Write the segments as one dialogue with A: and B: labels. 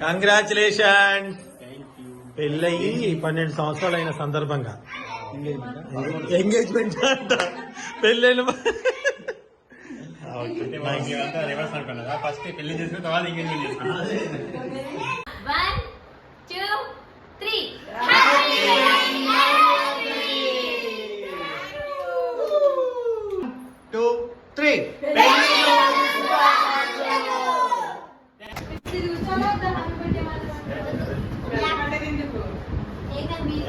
A: Congratulation పెళ్ళయి పన్నెండు సంవత్సరాలు అయిన సందర్భంగా ఎంగేజ్మెంట్ అంట. పెళ్ళైన
B: ఫస్ట్ పెళ్ళి చేసుకున్న తర్వాత ఎంగేజ్మెంట్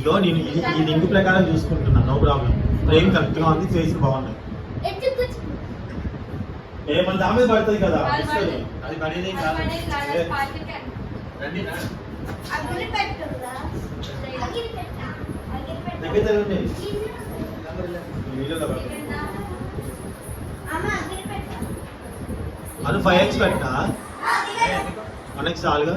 A: ఇగో నేను ఈ- ఈ లింక్ ప్రకారం చూసుకుంటున్నా. నో ప్రాబ్లం ఫ్రేమ్ కరెక్ట్గా ఉంది ఫేస్ బాగున్నాయి ఏమన్నా దామే పడుతుంది కదా.
B: అది పడేదే. కాదు. రండి.
A: అను ఫైవ్ ఎక్స్ పెట్టినా మనకి చాలుగా.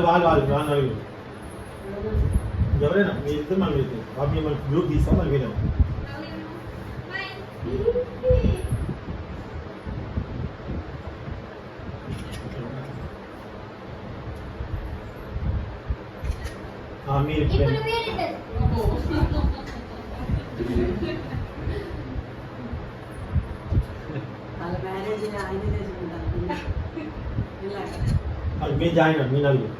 B: వాళ్ళు వాళ్ళు వాళ్ళు వాళ్ళు నలుగురు ఎవరైనా మీ ఇద్దరు మన ఇద్దరు బాబు మిమ్మల్ని గ్రూప్ తీస్తాం మనం వెళ్ళాం ఆ, మీరు
C: ఇప్పుడు
A: ఇప్పుడే.
C: మీరిద్దరు
D: వాళ్ళ మ్యారేజ్ ఆయన చేసుకుంటారు ఇలాగ
A: అది మీరు జాయిన్ అవ్వండి, మీ నలుగురు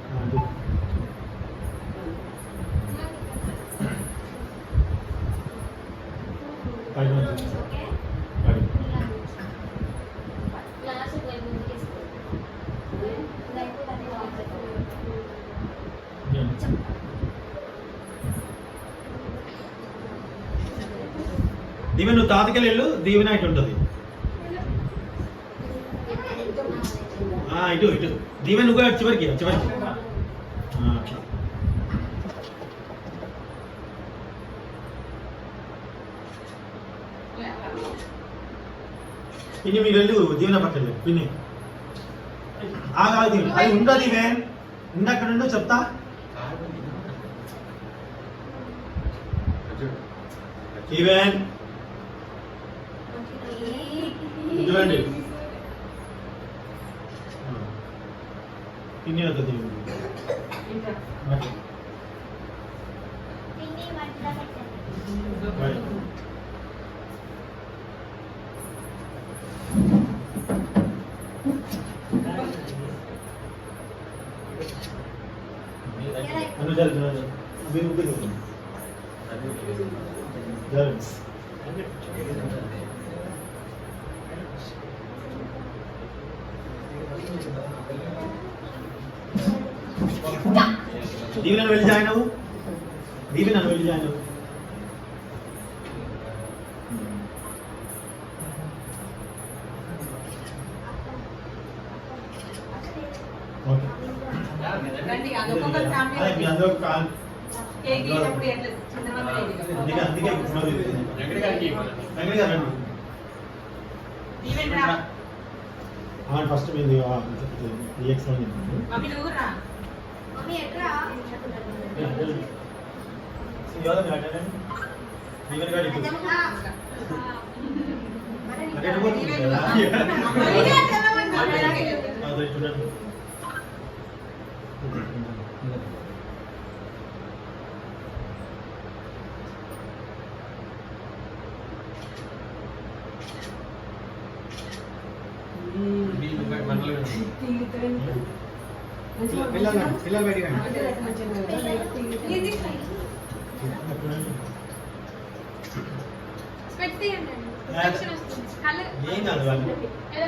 A: దీవెన నువ్వు తాతకెళ్ళి వెళ్ళు దీవెన ఇటు ఉంటుంది ఇటు ఇటు. దీవెన నువ్వు చివరికి చివరికి. అట్లా. పిన్ని మీరు వెళ్ళి దీవెన పక్కన వెళ్ళు, పిన్ని ఆగాది. అది ఉండదు దీవెన్ ఇందక్కడ ఉండో చెప్తా. ఈవెన్ ఇదిగోండి. పిన్ని వద్ద దీవెన.
D: ఇంకా
A: జాయిన్ అవ్వు దీవెన వెళ్ళి జాయిన్ అవ్వు ఓకే
D: రండి అదొక్కొక్క ఫ్యామిలీ
A: అదే మీ అందరూ కాల్
D: కేక్ ఇచ్చినప్పుడు ఎట్లా చిన్నగా
A: అందుకే అందుకే కుమార్
B: వెంకట గారికి ఇవ్వాలి.
A: వెంకట గారు రండి
D: ఈవెన్ రా
A: అవును ఫస్ట్ మీది ఈఎక్స్ అని చెప్పండి
D: మమ్మీ నువ్వు రా
C: మమ్మీ ఎట్లా
A: యోధ అటెండ్ దీవెన గారు ఇటు అటు ఎటు పోతుంది కదా? అదే చూడండి
E: పిల్లలు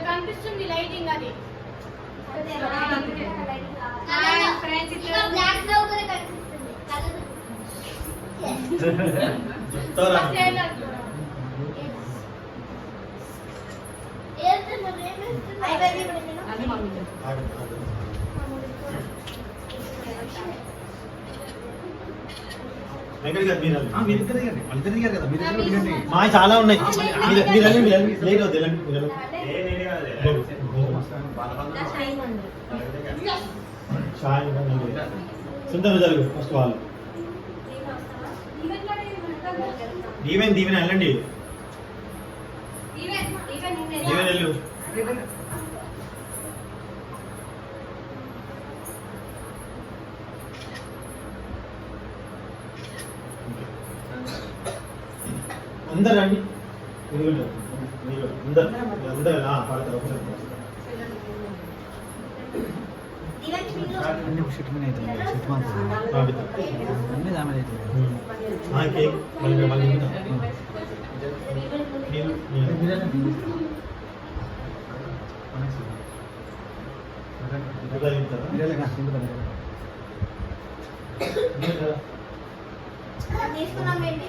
F: కనిపిస్తుంది లైటింగ్ అది ఫ్రెండ్స్
B: ఇంకా
A: వెళ్ళండి షాయ్ ఇంకా సుందర జరుగు ఫస్ట్ వాళ్ళు. దీవెన్ దీవెన్ వెళ్ళండి. దీవెన్ వెళ్ళు. అందరు రండి అందరు అందరు పడతారు
E: అవుతుంది
A: ఏంటి?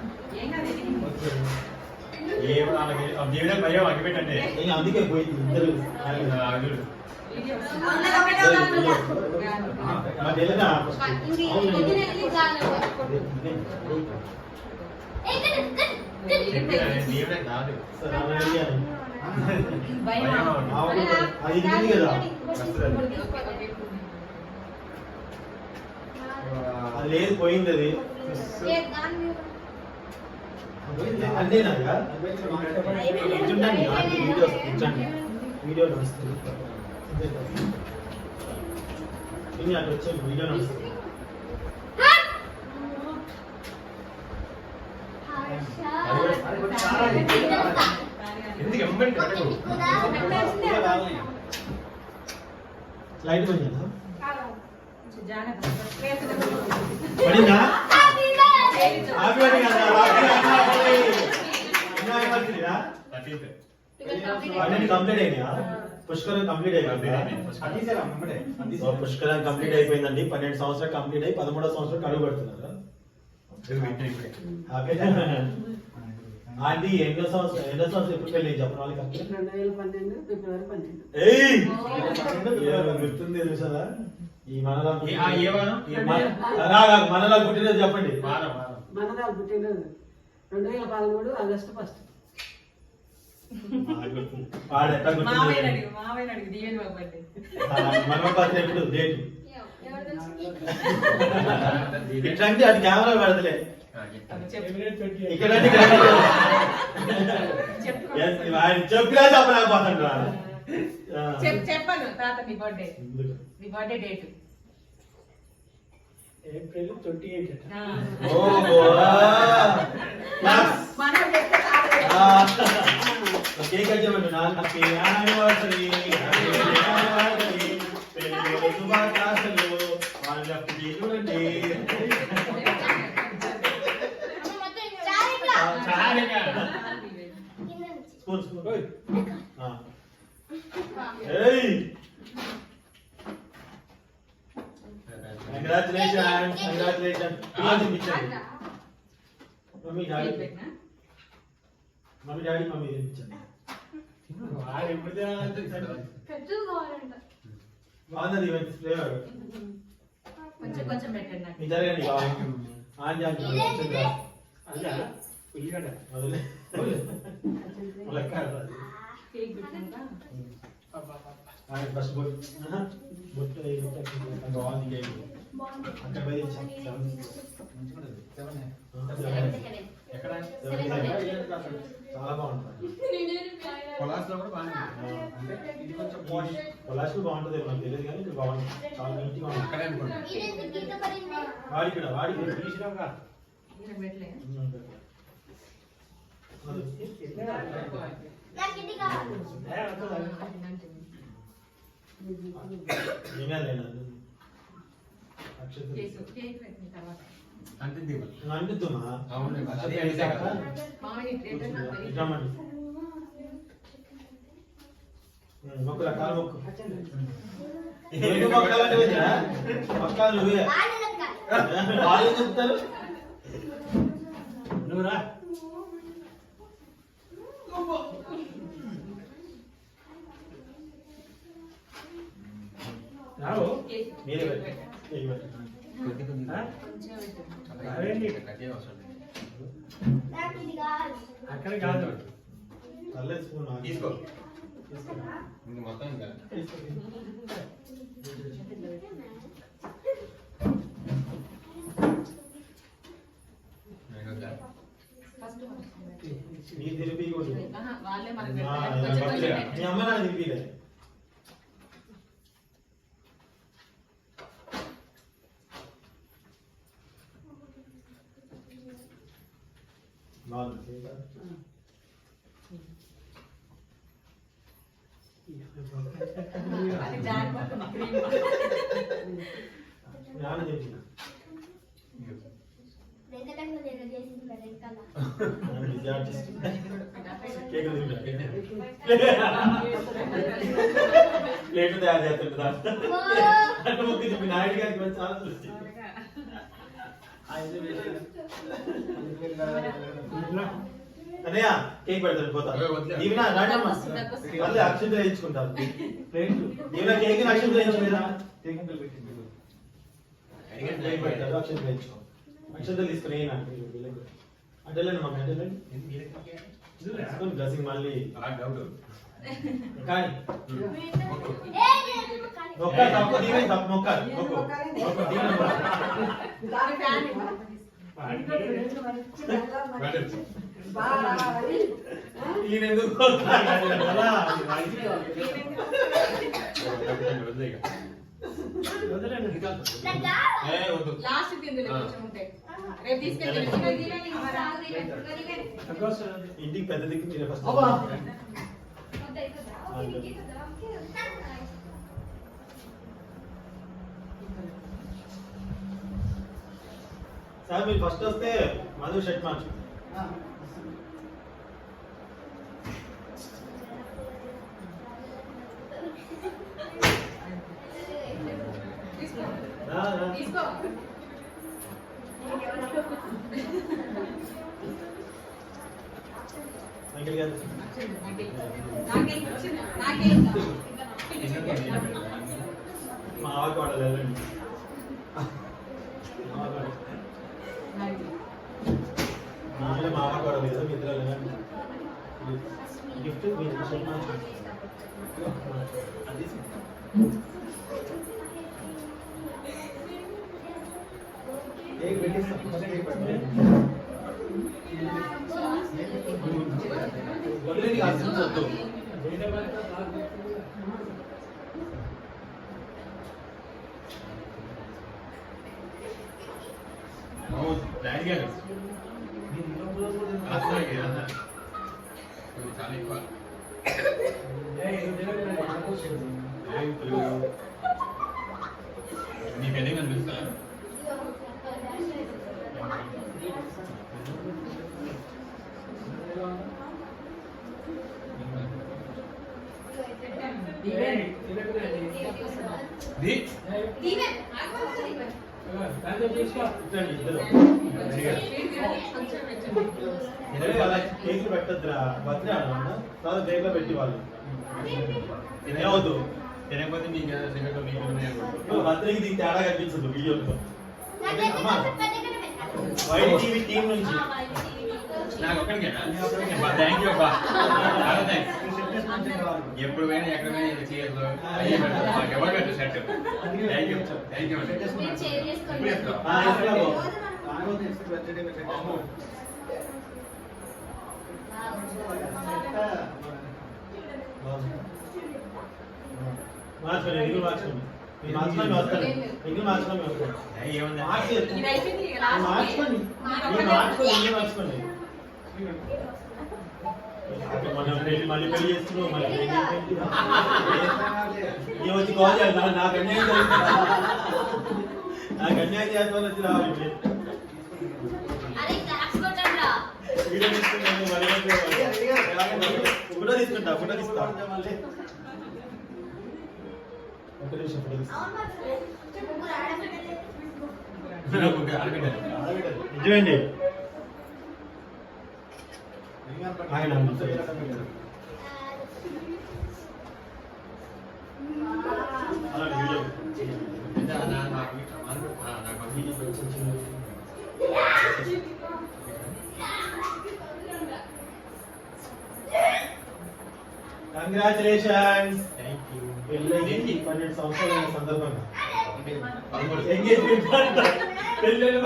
C: ఇది.
G: భయం అగ్గిపెట్టండి
A: అందుకే పోయింది ఇద్దరు
G: కాదు.
A: కదా? అది లేదు పోయింది అది.
F: ఏ దాని మీద
A: అంతేనాగా కూర్చుంటాను వీడియో కూర్చోండి వీడియో నడుస్తుంది. ఇది అటు వచ్చే వీడియో నడుస్తుంది.
G: ఎందుకు ఎమ్మంటే
A: లైట్ పోయిందా. పడిందా? పుష్కరం కంప్లీట్ అయిపోయింది పుష్కరం కంప్లీట్ అయిపోయిందండి పన్నెండు సంవత్సరాలు కంప్లీట్ అయ్యి పదమూడో సంవత్సరం అడుగు పెడుతున్నారు ఆంటీ ఎన్నో సంవత్సరం ఎన్నో సంవత్సరం ఎప్పుడు పెళ్ళి చెప్పిన వాళ్ళకి?
D: రెండు వేల పన్నెండు ఫిబ్రవరి పన్నెండు
A: ఏయ్ ఏ గుర్తుంది తెలుసా ఈ మనలా మనలా పుట్టినది చెప్పండి
D: మనరాలు పుట్టినరోజు. రెండు వేల పదమూడు ఆగస్టు ఫస్ట్?
A: ఇట్లాంటి అది కెమెరా పెడతలే. ఇక్కడ చెప్పినా చెప్పలేకపోతాడు
C: తాత నీ బర్త్డే? నీ birthday date April
A: twenty eight. Cake చేయమంటు happy anniversary. శుభాకాంక్షలు. వాళ్ళ చూడండి.
G: చారిక.
A: Mummy daddy? Mummy daddy mummy తినిపించండి
G: వాడు ఎప్పుడు తినాలంటే
F: పెద్దది కావాలంట.
A: బాగున్నది ఈవెంట్ ఫ్లేవర్
C: కొంచెం కొంచెం పెట్టండి నాకు.
A: మీ జరగండి ఆన్ చేస్తున్నారు
G: అదా ఉల్లిగడ్డ?
A: వదిలే. లెక్క అది.
C: కేక్ పెట్టినాక
A: ఆయన ఫస్ట్ బొట్టు. బొట్టు బాగుంది కేక్. చాలా బాగుంటుంది
E: కూడా. అంటే ఇది కొంచెం పాష్.
A: పొలాష్ బాగుంటుంది నాకు తెలియదు కానీ ఇది బాగుంటుంది చాలా ఉంది
E: అక్కడే అనుకుంటా.
A: కూడా, వాడికి కూడా.
G: తీసినాక
C: ఇక్కడ పెట్టలే
A: అది.
B: నాకు ఇది కావాలి
A: ఏమీ లేదు
E: అంటే.
A: ఉమ్, మొక్కురా, కాలు మొక్కు. ఎందుకు మొక్కాలంటే వదినా? మొక్కాలు నువ్వే. వాళ్ళు చెప్తారు.
G: నువ్వు రా. రావు.
A: మీరే పెట్టండి.
C: పెట్టండి.
A: కేక్ పెట్టండి.
E: కొద్ది కొద్దిగా.
G: ఆ?
C: కొంచెం పెట్టండి.
E: అలా
G: అదేంటి?
E: కట్ చేయ అవసరం లేదు.
B: నాకు ఇది కావాలి
G: అక్కడ కాదు
A: పర్లేదు స్పూన్ ఆగి.
E: తీసుకో.
A: తీసుకో.
E: ఇంక మొత్తం ఇంకా.
A: తీసుకో.
E: నేను వద్దా?
C: ఫస్ట్ కొంచెం పెట్టండి.
A: నీ తిరిపి కూడా
C: ఆహా, వాళ్ళే మనకు
A: ఆ,
C: పెడతారు.
A: ఇలా
C: కొంచెం కొంచెం
A: పక్కలే.
C: పెట్టండి.
A: మీ అమ్మ నాన్న తిరిపిలే నన్ను విద్యార్థి కేక్ ప్లేట్ తయారు చేస్తుంటా అంటే ముక్కు చెప్పి నాయుడు గారికి మంచి ఆలోచన దృష్టి అన్నయ్య కేక్ పెడతాను పోతా
E: ఏ, వద్దులే.
A: దీవినా రాజమ్మ మళ్ళీ అక్షంత వేయించుకుంటారు దీవినా కేక్ అక్షంత వేయించుకుంటా కేక్ అక్షంత వేయించుకో అక్షంతలు తీసుకుని ఏనా అంటే వెళ్ళండి మమ్మీ అంటే వెళ్ళండి తీసుకొని డ్రెస్సింగ్ మళ్ళీ
E: అలా డౌట్.
A: కానీ
E: మొక్కు.
A: తప్పు దీవెని తప్పు మొక్క.
D: దాని ఫ్యాన్
E: పెట్టు.
A: ఈయన ఎందుకు
E: పెట్టండి, వద్దు ఇక.
B: నాకు కావాలి
E: ఏ, వద్దు.
C: లాస్ట్ తిందులు కొంచెం ఉంటే రేపు తీసుకెళ్ళి
A: ఇంటికి పెద్ద దిక్కు మీరే ఫస్ట్ సార్ మీరు ఫస్ట్ వస్తే మధు షర్ట్ మార్చు
C: తీసుకో
A: రా, రా.
C: తీసుకో
A: అంకిల్ గారు
C: నాకే ఇచ్చింది నాకే
A: మా ఆవిడ వాడాలి వెళ్ళండి మా ఆవిడ వాడాలి. మా ఆవిడ మా ఆవిడ వాడాలి కదా మీ ఇద్దరు వెళ్ళండి గిఫ్ట్ మీరు షర్ట్ మార్చు అది
C: बोलले नाही
A: असं होतो కేకులు పెట్టద్దురా. అన్న తర్వాత కేక్లో పెట్టి వాళ్ళు. ఏమవుతు
G: తినకపోతే మీకు సిగరెట్ మీకు.
A: బర్త్డేకి దీనికి తేడా కనిపించదు వీడియోలో. వైట్ టీవీ టీం నుంచి.
G: నాకు ఒక్కడికేనా థ్యాంక్ యూ అబ్బా. థ్యాంక్స్ ఎప్పుడు పోయినా ఎక్కడ పోయినా ఇది చీరలు అయ్యే పెడతారు మాకు ఎవరు పెట్టరు shirt thank you thank you
F: మీరు షేర్ చేసుకోండి.
G: ఇప్పుడు చెప్తావా?
A: ఆ, ఇసుకలో పో.
E: కాకపోతే నెక్స్ట్ బర్త్డే
A: అమ్మో. మార్చుకోండి ఎన్ని మార్చుకోండి మీరు మార్చుకోండి వస్తారు ఎన్ని మార్చుకోండి వస్తారు మనం పెళ్ళి మళ్ళీ పెళ్ళి చేస్తున్నాం మళ్ళీ పెళ్ళి పెళ్ళి. ఈ వచ్చి కాల్ చేయాలి నా- నాకు అన్యాయం జరుగుతుంది. నాకు అన్యాయం చేయాలని వచ్చి రావాలి ఫోటో తీసుకుంటా ఫోటో ఒక నిమిషం ఫోటో. నిజమేండి? ఆయన. కంగ్రాచులేషన్స్
G: థ్యాంక్ యూ
A: పెళ్ళి పన్నెండు సంవత్సరాల సందర్భంగా. ఎంగేజ్మెంట్ అంట పెళ్ళైన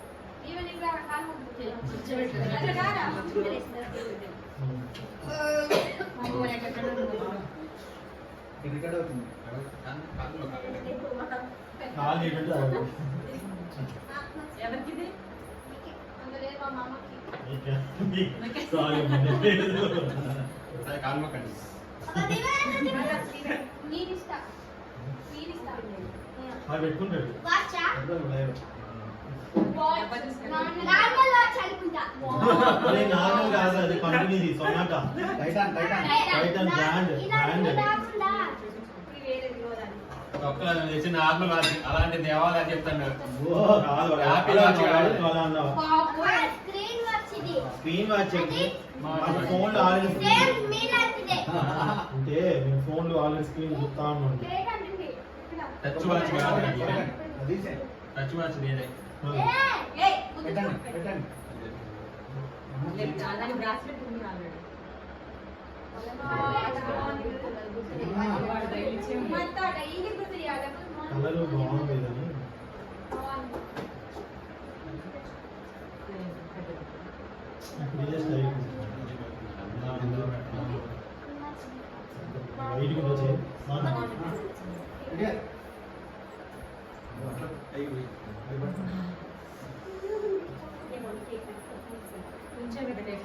C: ఎవరికిది
B: అంత లేదు మా మామకి.
A: నీకే. నీకు. సారీ అమ్మా. లేదు.
G: సరే, కాలు మొక్కండి.
B: అబ్బా, దివే, దివే. నీరిస్తా. నీరిస్తా.
A: అది పెట్టుకుంటాడు
C: తీసుకెళ్ళి.
B: నార్మల్
A: కాదు అది కంపెనీది సొనాటా
E: టైటాన్ టైటాన్
G: తెచ్చి నార్మల్ వాచ్ అలాంటి చెప్తాను.
A: అలా అన్నావా
B: స్క్రీన్ వాచ్.
A: స్క్రీన్ వాచ్ ఏంటి? మన ఫోన్లో ఆల్రెడీ
B: సేమ్
A: స్క్రీన్
B: మీలాంటిదే.
A: అంటే మేము ఫోన్లో ఆల్రెడీ స్క్రీన్ చూస్తా ఉన్నాం
B: గ్రేట్ అంటుంది. ఇక్కడ.
G: టచ్ వాచ్ కాదు ఇది.
E: అది
G: టచ్ వాచ్ నేనే
B: ఏయ్, ఏయ్, ముందు
E: పెట్టండి పెట్టండి
C: లేదు, దాని బ్రాస్లెట్ ఉంది ఆల్రెడీ వాడు డైలీ ఇచ్చే ఉంది.
B: మొత్తం డైలీ గుర్తు చేయాలి.
A: కలర్ బాగుంది అని ఇప్పుడు ఇదే స్టైల్ వైట్ గా వచ్చే
E: ఇదే. అయ్యి,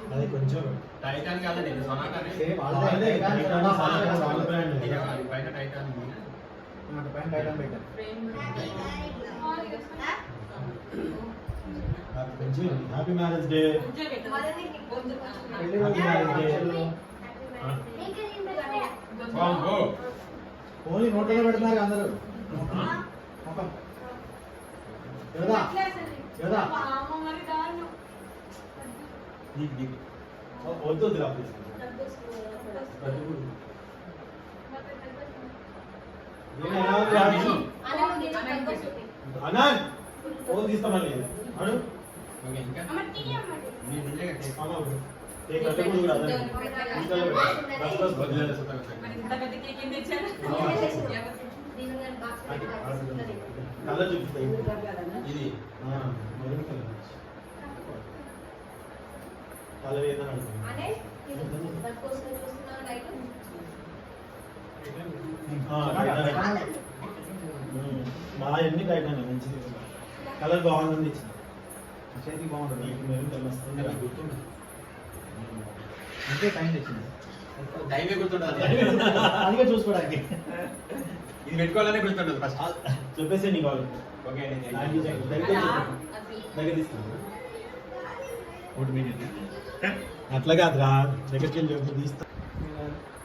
E: అది.
C: కొంచెం
G: టైటాన్ కాదండి సొనాటానే
E: సేమ్
A: వాళ్ళదే, టైటాన్ వాళ్ళ
G: పైన టైటాన్.
E: అటు పైన టైటాన్ పెట్టాను
C: ఫ్రేమ్
A: కొంచెం హ్యాపీ మ్యారేజ్ డే.
B: పెళ్ళి పెట్టలే.
G: బాంబో.
E: ఓన్లీ నోట్లో పెడుతున్నారు అందరూ
B: మరి దారుణం.
A: నీకు నీకు. వద్దు వద్దు
B: వస్తుంది.
A: అనాన్ ఫోన్ తీస్తామని అను.
G: ఓకే, ఇంకా?
A: కలర్ చూపిస్తాయి
G: ఇది
A: కలర్ మా ఎన్ని టైటాన్ మంచిది కలర్ బాగుంటుంది
E: చేతి బాగుంటుంది
A: నీకు మెరూన్ కలర్ వస్తుంది
E: అంతే టైం తెచ్చింది
G: టైమే గుర్తుండదు
E: అందుకే చూసుకోవడానికి
G: ఇది పెట్టుకోవాలనే గుర్తుండదు ఫస్ట్
A: చెప్పేసి నీ కావాలి
G: ఓకే అండి
A: థ్యాంక్ యూ
G: థ్యాంక్ యూ
A: దగ్గర
F: అలా
A: తీసుకో.
F: అది
A: దగ్గర తీసుకున్నాను
E: ఒకటి మీడియం
A: అట్లా కాదురా దగ్గరికి వెళ్ళి ఒకటి తీస్తా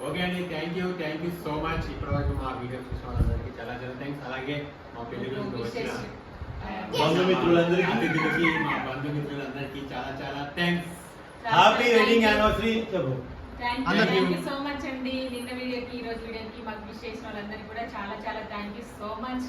G: ఓకే అండి thank you thank you so much ఇప్పటివరకు మా వీడియో చూసిన వాళ్ళందరికీ చాలా చాలా థ్యాంక్స్ అలాగే మా పెళ్ళి రోజుకి వచ్చిన ఆ,
A: బంధుమిత్రులందరికీ.
G: అతిథులకి మా బంధుమిత్రులందరికీ చాలా చాలా థ్యాంక్స్
A: హ్యాపీ వెడ్డింగ్ యానివర్సరీ చెప్పు
C: థ్యాంక్ యూ
G: అందరికీ.
C: థ్యాంక్ యూ సో మచ్ అండి. నిన్న వీడియోకి ఈ రోజు వీడియోకి మాకు విష్ చేసిన వాళ్ళందరికీ కూడా చాలా చాలా థ్యాంక్ యూ సో మచ్